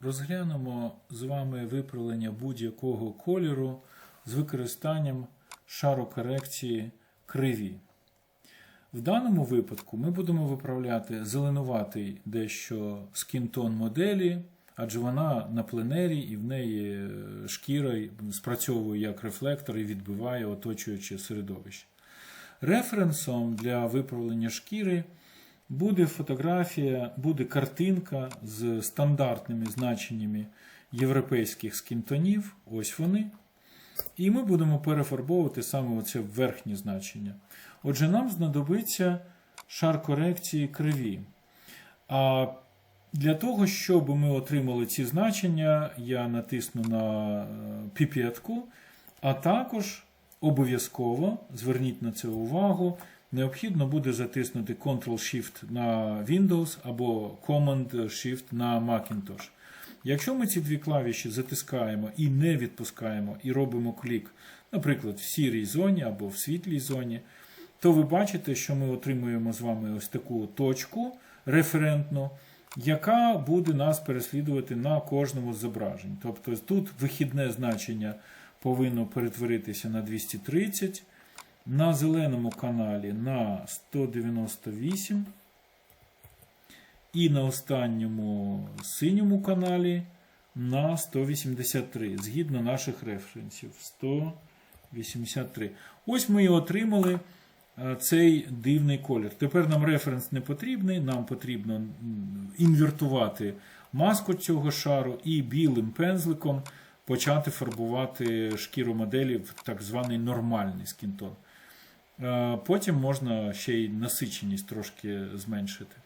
розглянемо з вами виправлення будь-якого кольору з використанням шарокорекції криві. В даному випадку ми будемо виправляти зеленуватий дещо скінтон моделі, адже вона на пленері і в неї е, шкіра спрацьовує як рефлектор і відбиває оточуюче середовище. Референсом для виправлення шкіри буде фотографія, буде картинка з стандартними значеннями європейських скінтонів. Ось вони. І ми будемо перефарбовувати саме оце верхнє значення. Отже, нам знадобиться шар корекції криві. А для того, щоб ми отримали ці значення, я натисну на е, піпетку, а також обов'язково, зверніть на це увагу, необхідно буде затиснути Ctrl-Shift на Windows або Command-Shift на Macintosh. Якщо ми ці дві клавіші затискаємо і не відпускаємо, і робимо клік, наприклад, в сірій зоні або в світлій зоні, то ви бачите, що ми отримуємо з вами ось таку точку референтну, яка буде нас переслідувати на кожному з зображень. Тобто тут вихідне значення повинно перетворитися на 230, на зеленому каналі на 198. І на останньому синьому каналі на 183, згідно наших референсів. 183. Ось ми і отримали е, цей дивний колір. Тепер нам референс не потрібний, нам потрібно інвертувати маску цього шару і білим пензликом почати фарбувати шкіру моделі в так званий нормальний скінтон. Е, Потім можна ще й насиченість трошки зменшити.